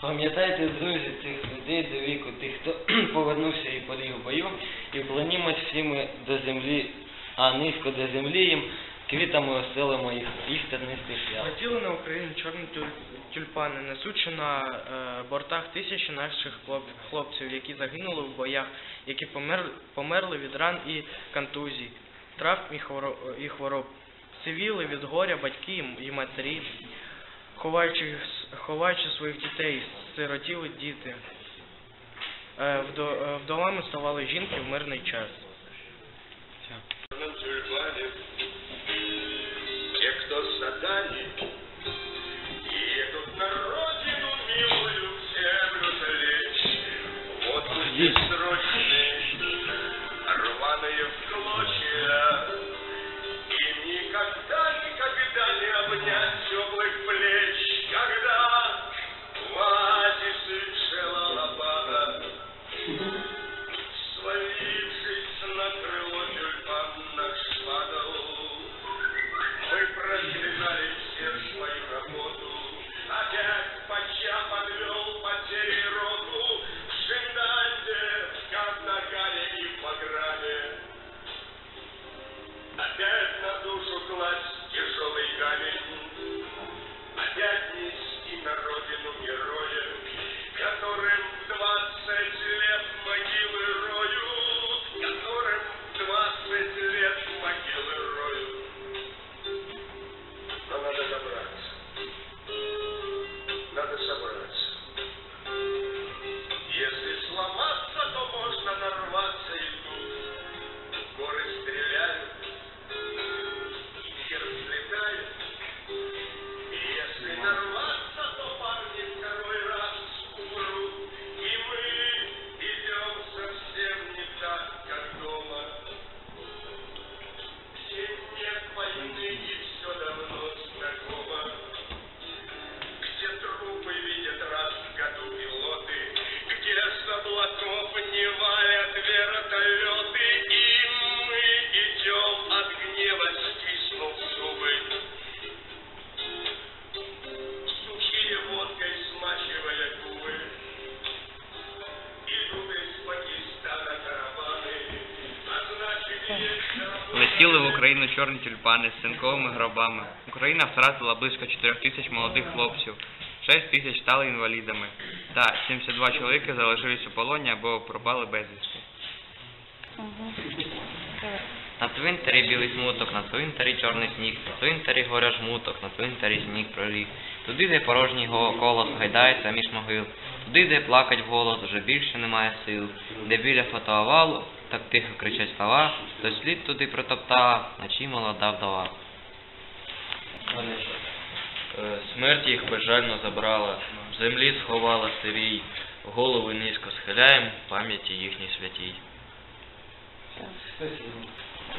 Пам'ятайте, друзі, тих людей до віку, тих, хто повернувся і поліг бою, і вклонімось всі ми до землі, а низько до землі їм, квітами оселимо їх, їх тернистий шлях. Летіли на Україну чорні тюль- тюльпани, несучи на е, бортах тисячі наших хлопців, які загинули в боях, які помер, померли від ран і контузій, травм і хвороб, і хвороб. Сивіли від горя батьки і матері, ховаючи, ховаючи своїх дітей, сиротіли діти. Е, е, Вдовами ставали жінки в мирний час. на хто те, Летіли в Україну чорні тюльпани з синковими гробами. Україна втратила близько 4 тисяч молодих хлопців, 6 тисяч стали інвалідами, та 72 чоловіки залишились у полоні або пропали безвісти. На цвинтарі білий смуток, на цвинтарі чорний сніг, на цвинтарі горя жмуток, на цвинтарі сніг проріг. Туди, де порожній колос гайдається між могил, туди, де плакать вголос, вже більше немає сил, де біля фотоовалу так тихо кричать слова, то слід туди протоптав, наче молода вдова. Е, Смерть їх безжально забрала, в землі сховала сирій, голови низько схиляєм, пам'яті їхній святій.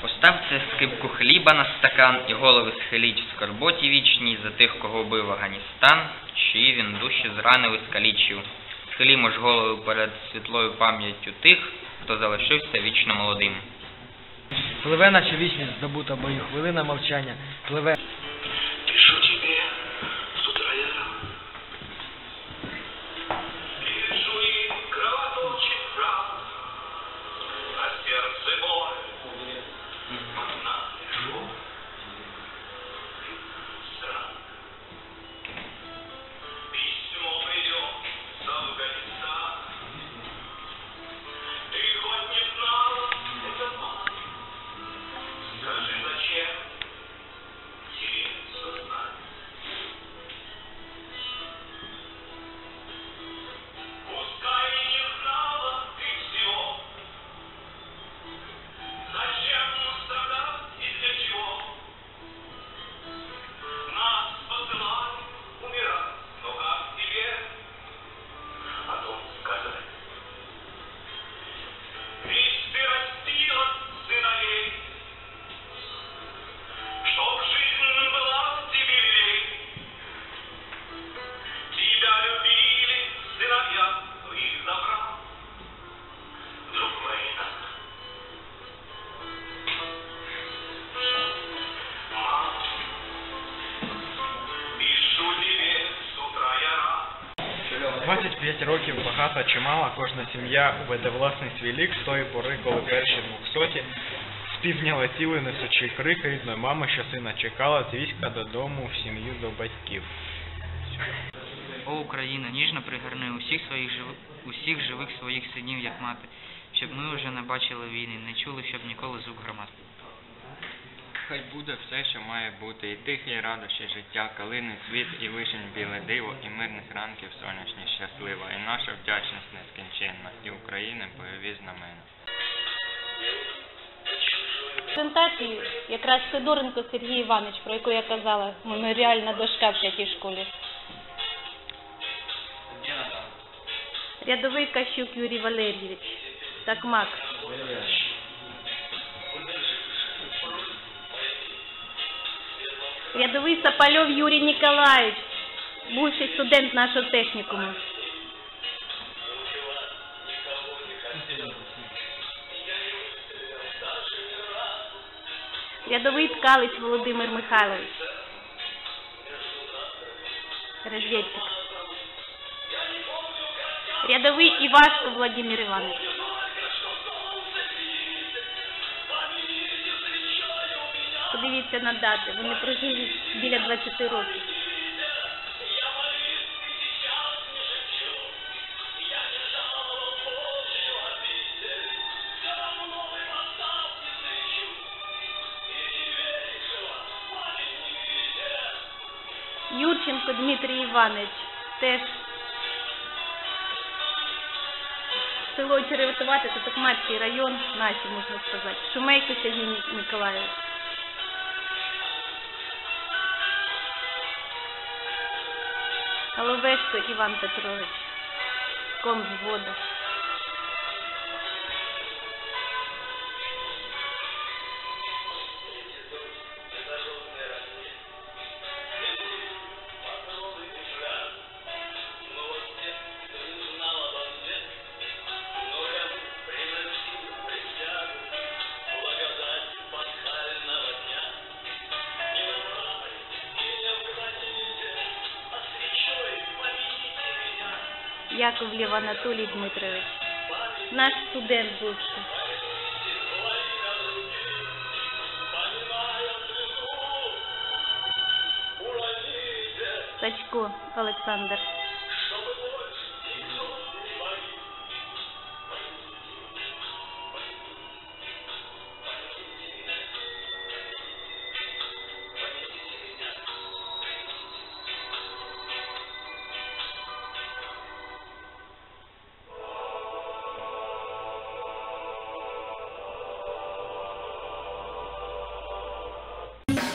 Поставте скипку хліба на стакан і голови схиліть в скорботі вічній за тих, кого бив Афганістан, чиї він душі зранив і скалічив. Схилімо ж голови перед світлою пам'яттю тих, хто залишився вічно молодим. Пливе, наша вічність здобута бою, хвилина мовчання, пливе. Мала, кожна сім'я веде власний свій лік з тої пори, коли перші двохсоті з півдня летіли, несучи крики рідної мами, що сина чекала з війська додому в сім'ю до батьків. О Україна, ніжно пригорни усіх своїх жив... усіх живих своїх синів, як мати, щоб ми вже не бачили війни, не чули, щоб ніколи звук громад. Хай буде все, що має бути, і тихі і радощі життя, калини, світ, і вишень біле диво, і мирних ранків сонячні щаслива, і наша вдячність нескінченна, і України бойові знамена. презентацію якраз Сидоренко Сергій Іванович, про яку я казала, меморіальна дошка в п'ятій школі. Рядовий Кащук Юрій Валерійович, Такмак. Рядовий Сапальов Юрій Ніколаївич, бувший студент нашого технікуму. Рядовий Ткалич Володимир Михайлович. Розвідчик. Рядовий Івашко Владимир Іванович. Подивіться на дати. Вони прожили біля 20 років. Юрченко Дмитрій Іванович. Теж село Череватувати, це Токмацький район, наші, можна сказати. Шумейко Сергій Миколаївич. Головешко Іван Петрович. Ком Яковлев Анатолій Дмитрович. Наш студент бувший. Сачко Олександр.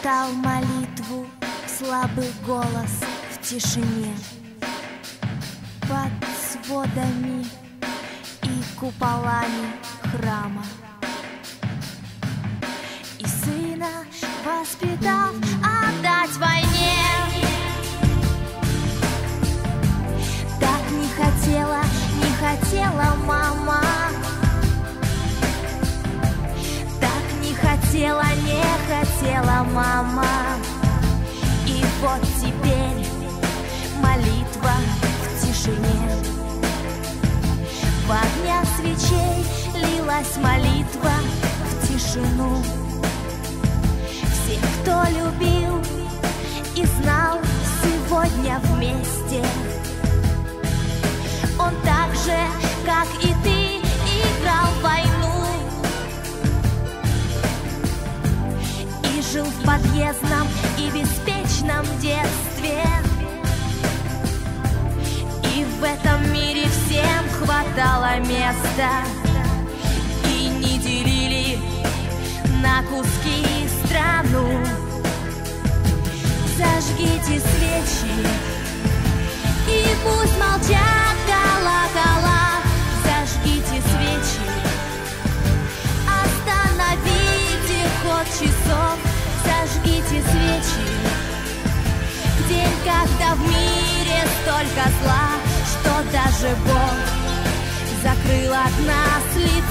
Читал молитву слабый голос в тишине. Под сводами и куполами храма. И сына воспитав отдать войне. Так не хотела, не хотела мама хотела, не хотела мама. И вот теперь молитва в тишине. В огнях свечей лилась молитва в тишину. Все, кто любил и знал сегодня вместе. Он так же, как и подъездном и беспечном детстве. И в этом мире всем хватало места. И не делили на куски страну. Зажгите свечи столько зла Что даже Бог закрыл от нас лицо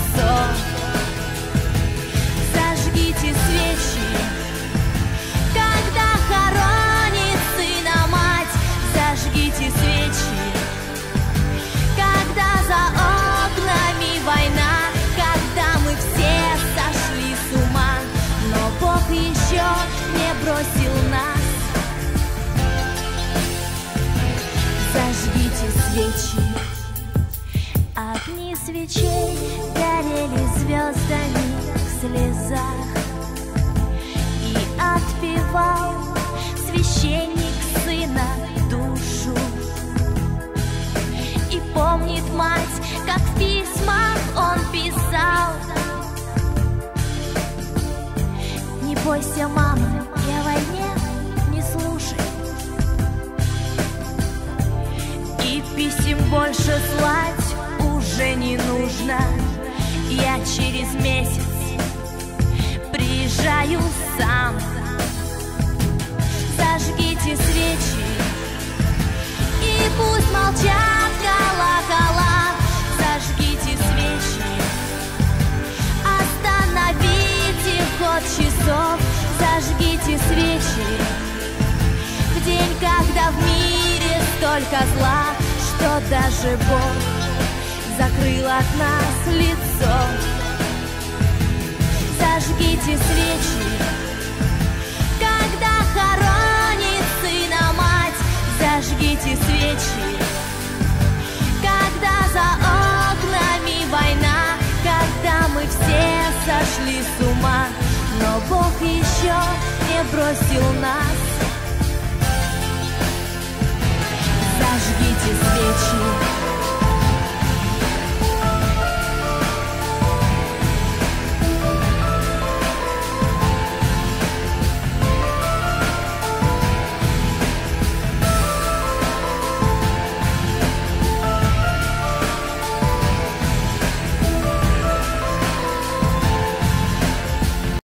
свечи. Огни свечей горели звездами в слезах. И отпевал священник сына душу. И помнит мать, как в письмах он писал пусть молчат колокола. Зажгите свечи. Остановите ход часов. Зажгите свечи. В день, когда в мире столько зла Что даже Бог закрыл от нас лицо. Зажгите свечи бросил нас. Зажгите свечи